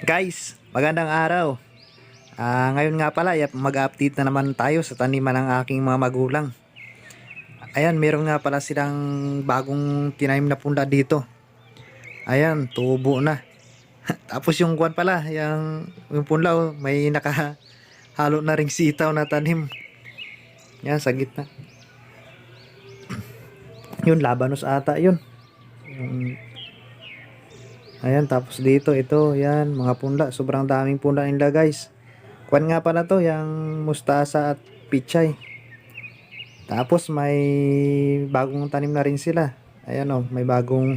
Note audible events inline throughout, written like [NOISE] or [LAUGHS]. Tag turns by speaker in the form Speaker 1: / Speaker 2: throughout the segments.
Speaker 1: Guys, magandang araw. Ah, ngayon nga pala, mag-update na naman tayo sa taniman ng aking mga magulang. Ayan, meron nga pala silang bagong tinanim na punda dito. Ayan, tubo na. [LAUGHS] Tapos yung kwan pala, yung, yung punla, oh, may nakahalo na ring sitaw na tanim. Yan, sa gitna. [CLEARS THROAT] yun, labanos ata yun. Ayan, tapos dito, ito, yan, mga punla. Sobrang daming punla nila, guys. Kwan nga pala to, yung mustasa at pichay. Tapos may bagong tanim na rin sila. Ayan o, may bagong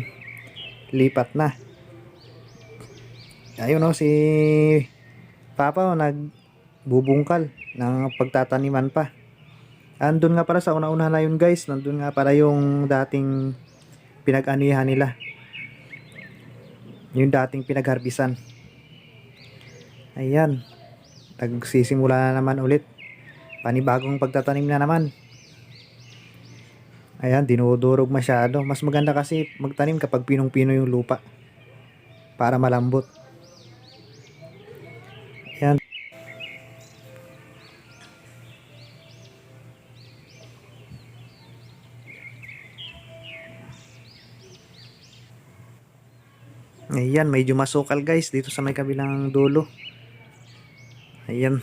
Speaker 1: lipat na. Ayun o, si Papa o, nagbubungkal ng pagtataniman pa. Andun nga pala sa una-una na yun guys, nandun nga pala yung dating pinag-anihan nila yung dating pinagharbisan. Ayan. Nagsisimula na naman ulit. Panibagong pagtatanim na naman. Ayan, dinudurog masyado. Mas maganda kasi magtanim kapag pinong-pino yung lupa. Para malambot. Ayan, medyo masukal guys dito sa may kabilang dulo. Ayan.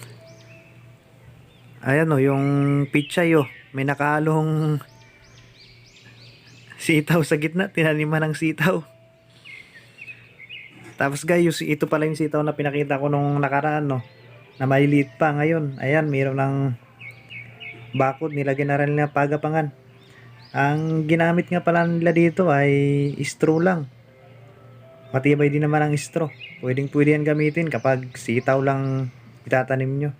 Speaker 1: Ayan o, yung pichay o. May nakahalong sitaw sa gitna. Tinaniman ng sitaw. Tapos guys, ito pala yung sitaw na pinakita ko nung nakaraan no. Na maliliit pa ngayon. Ayan, mayroon ng bakod. Nilagyan na rin nila pagapangan. Ang ginamit nga pala nila dito ay straw lang. Matibay din naman ang straw. Pwedeng pwede yan gamitin kapag sitaw lang itatanim nyo.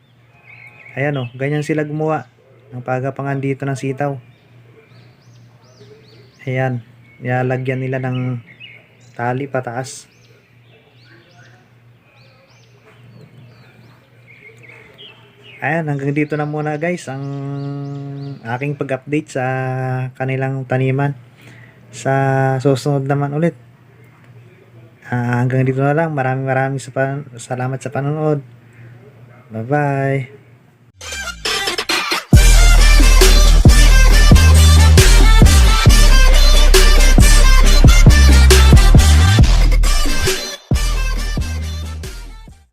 Speaker 1: Ayan o, ganyan sila gumawa ng pagapangan dito ng sitaw. Ayan, nilalagyan nila ng tali pataas. Ayan, hanggang dito na muna guys ang aking pag-update sa kanilang taniman. Sa susunod naman ulit. Ah, hanggang dito na lang. Maraming maraming salamat sa panonood. Bye-bye.